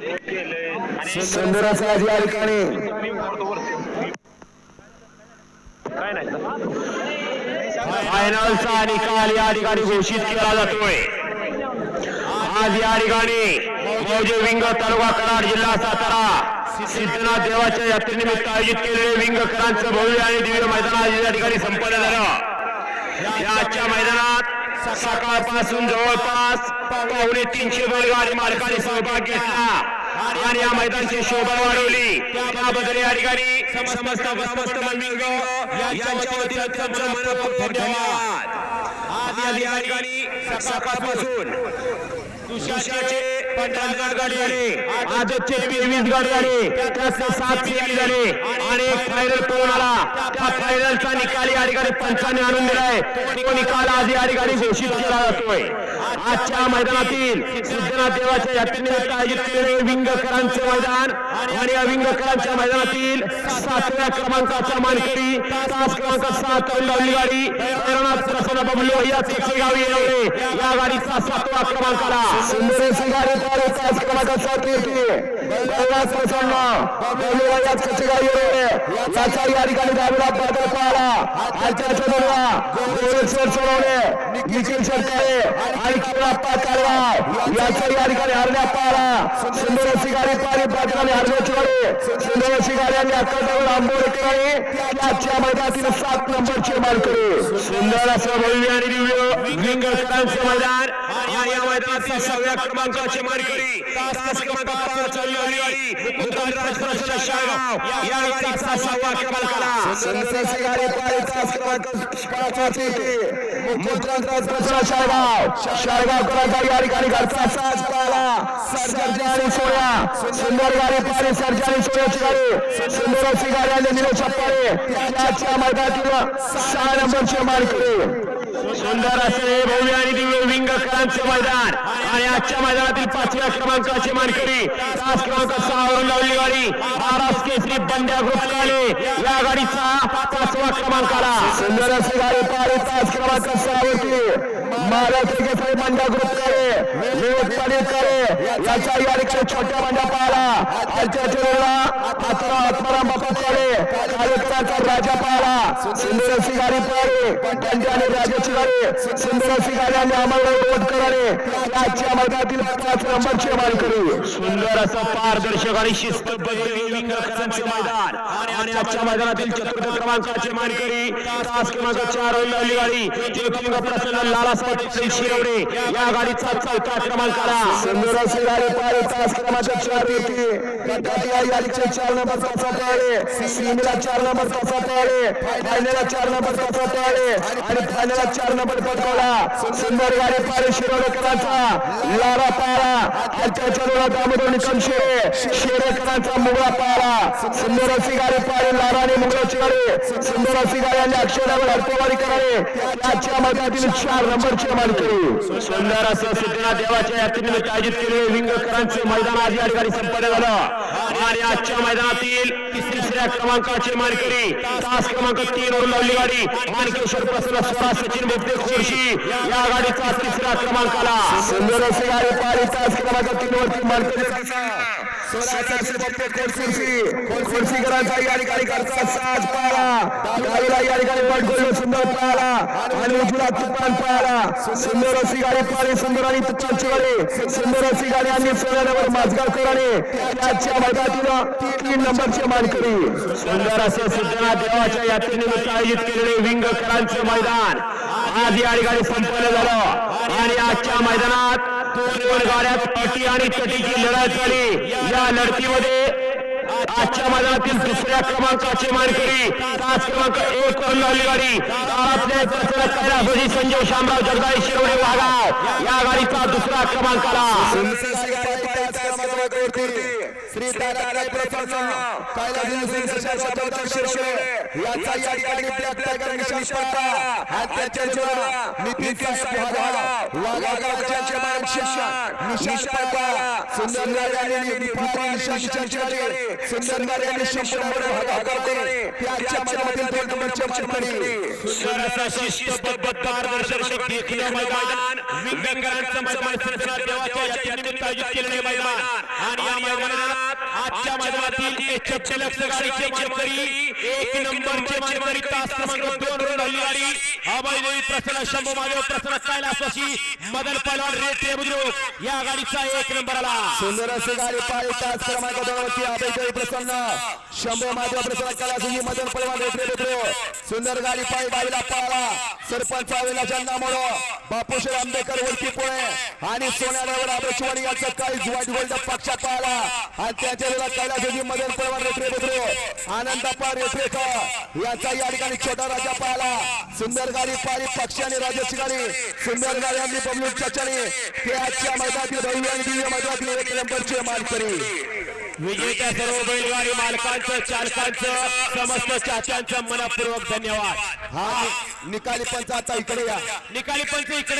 सुंदर या ठिकाणी. काय नाही फायनलचा निकाल या ठिकाणी घोषित केला जातोय. आज या ठिकाणी मौजे विंग तालुका कराड जिल्हा सातारा सिद्धनाथ देवाच्या यात्रेनिमित्त आयोजित केलेले विंगकरांचं भव्य आणि दिव्य मैदान आज या ठिकाणी संपन्न झालं. या आजच्या मैदानात सकाळपासून जवळपास पावणे तीनशे बैलगाडी मालकाने सहभाग घेतला आणि या मैदानची शोभा वाढवली. त्याबद्दल या ठिकाणी समस्त ग्रामस्थ मंडळ यांच्या वतीनं त्यांचं मनपूर्वक धन्यवाद. आज या ठिकाणी सकाळपासून दुसऱ्याचे गाडी झाले आजचे तेवीस गाडी झाले त्यातले सात सेमी झाले आणि एक फायनल पळून आला. फायनलचा निकाल या ठिकाणी पंचाने आणून दिलाय तो निकाल आज या ठिकाणी घोषित केला जातोय. आजच्या मैदानातील सिद्धनाथ देवाच्या यात्रेनिमित्त आयोजित केलेले विंगकरांचे मैदान आणि या विंगकरांच्या मैदानातील सातव्या क्रमांकाचा मानकरी तास क्रमांक सात लावली गाडी भैरवनाथ प्रसन्न बबलू या गावी येणारे या गाडीचा सातवा क्रमांक आला सुंदर गाडी पाहिली तास क्रमांक सात येते प्रसन्न. बैलाला या कशी गाडी येते याचा या ठिकाणी दहावीला बदल पाहिला आजच्या चंद्रला गोरेश्वर सोडवले निखिल सरकारे आणि किराप्पा कालवा याचा या ठिकाणी हरण्या पाहिला सुंदर अशी गाडी पाहिली बाजूला हरण्याची सुंदर अशी गाडी आणि अक्कलदगड आंबोडकरांनी आजच्या मैदानातील सात नंबरचे मालकरी सुंदर असं भव्य आणि दिव्य विंगकरांचं मैदान. या मैदानातील सहाव्या क्रमांकाचे मानकरी. तास क्रमांक पाच लावली गाडी या गाडीचा सहावा आला क्रमांक पाच मुख्यमंत्र्यांचा प्रश्न शाळगाव. शाळगाव करायचा या ठिकाणी घरचा साज पाहिला सरकारची आणि सोया सुंदर गाडी पाहिली सरकारी सोयाची गाडी सुंदर अशी गाडी आणि निलेश अप्पारे त्याच्या मैदानातील सहा नंबरची मालकरी सुंदर असे भव्य आणि दिव्य विंगकरांचे मैदान आणि आजच्या मैदानातील पाचव्या क्रमांकाची मानकरी तास क्रमांक सहावरून लावली गाडी महाराष्ट्र केसरी बंड्या ग्रुप आले या गाडीचा पाचवा क्रमांक आला. सुंदर अशी गाडी पाहिली तास क्रमांक सहा होती महाराष्ट्र केसरी मंडळ ग्रुप करे करे या ठिकाणी छोट्या बंड्या पाहिला आजच्या चेहऱ्याला आत्माराम करे कार्यक्रमाचा राजा पाहिला सुंदर अशी गाडी पाहिली आणि राजाची गाडी सुंदर अशी गाडी आणि आम्हाला रोड कराने आजच्या मैदानातील पाच नंबरची मालकरी. सुंदर असं पारदर्शक आणि शिस्तबद्ध विंगकरांचे मैदान. आणि आजच्या मैदानातील चतुर्थ क्रमांकाचे मानकरी तास क्रमांक चार लावली गाडी ज्योतिलिंग प्रसन्न लालासाहेब पाटील शिरवडे या गाडीचा चौथा क्रमांक आला. सुंदर अशी गाडी पाहिली. तास क्रमांक चार होती गटातील यादीचे चार नंबर तासा पाहिले सिमीला चार नंबर तासा पाहिले फायनलला चार नंबर तासा पाहिले आणि फायनलला चार नंबर पटकावला. सुंदर गाडी पाहिली शिरोडकरांचा लारा पाहिला आजच्या चलोला दामोदर निकम शेरे शेरेकरांचा मुगळा आला. सुंदर अशी गाडी पाहिली लारा आणि गाडी. सुंदर अशी गाडी आणि अक्षरावर हरपवारी करावे. आजच्या मैदानातील चार नंबरची मालकरी सुंदर असं सिद्धनाथ देवाच्या यात्रेनिमित्त आयोजित केले विंगकरांचे मैदान आज या ठिकाणी संपन्न झालं. आणि आजच्या मैदानातील तिसऱ्या क्रमांकाचे मानकरी. तास क्रमांक तीन वर लावली गाडी. मानकेश्वर प्रसन्न स्वरा सचिन बोपते खोडशी. या गाडीचा तिसऱ्या क्रमांक आला सुंदर अशी गाडी पाहिली. तास क्रमांक तीन वरती मानकरी. खोडशीकरांचा या ठिकाणी साज गाडीला या ठिकाणी सुंदर पाहिला आणि उजवीला तुपान सुंदर अशी गाडी पाहिली. सुंदर आणि तुपांची गाडी सुंदर अशी गाडी आणि सोन्यावर माझगावकरांनी त्याच्या मैदानातील तीन नंबरची मानकरी. सुंदर असं सिद्धनाथ देवाच्या यात्रेनिमित्त आयोजित केलेले विंगकरांचे मैदान आज या ठिकाणी संपन्न झालं. आणि आजच्या मैदानात दोन गाड्यात पटी आणि तटीची लढत झाली. या लढतीमध्ये आजच्या मैदानातील दुसऱ्या क्रमांकाचे मानकरी तास क्रमांक एक वर लावली गाडी. कैलासोजी संजय शामराव जगदाई शिरोडे वाघाव. या गाडीचा दुसरा क्रमांक आला. श्री प्रसन्न कैलास यांचा या ठिकाणी ब्लॅक टायगर निशाण पाहता आणि त्याच्या जोडा नितीन साहेब वाघा. वाघागावचे मान शिक्षण निशाण पाहता सुंदर गाड्याने निपारी निशाण निशाण सुंदर गाड्याने शंभर भागाकार करून त्याच्या मनामधील दोन नंबरचे मानकरी सुंदर असा शिस्तबद्ध पारदर्शक देखील मैदान विंगरांचं मैदान संजना देवाच्या यात्रेनिमित्त आयोजित केलेले मैदान आणि या मैदानात आजच्या मैदानातील एच लक्ष गाडीचे मानकरी एक नंबरचे मानकरी तास क्रमांक दोन वर हल्ली गाडी अभयदेवी प्रसन्न शंभू महादेव प्रसन्न कैलासवासी मदन पहलवान रेटे बुद्रुक या गाडीचा एक नंबर आला. सुंदर असे गाडी पाळी तास क्रमांक दोनवरती अभयदेवी प्रसन्न. शंभर माधव प्रसन्न मदन सुंदर गाडी पाळी बाईला पाळा. सरपंच अविनाश नामोडो बापूशेर आंबेकर वरती पुणे आणि सोन्यावर ड्रायव्हर आबेचवाडी यांचं काही व्हाईट गोल्ड पक्षात पाळला आणि त्याच्या वेळेला मदन परवान रेtre मित्रो आनंदप्पा रेटरेकर याचा या ठिकाणी छोटा राजा पाहिला. सुंदर गाडी पारी पक्षी आणि राजाची गाडी. सुंदर गाडी आणि बबलू चचणी. ते आजच्या मैदानातील भव्य आणि दिव्य मैदानातील एक नंबरचे मानकरी. विजेत्या सर्व बैलगाडी मालकांचं चालकांचं समस्त चाच्यांचं मनपूर्वक धन्यवाद. हा निकाली पंच आता इकडे या. निकाली पंच इकडे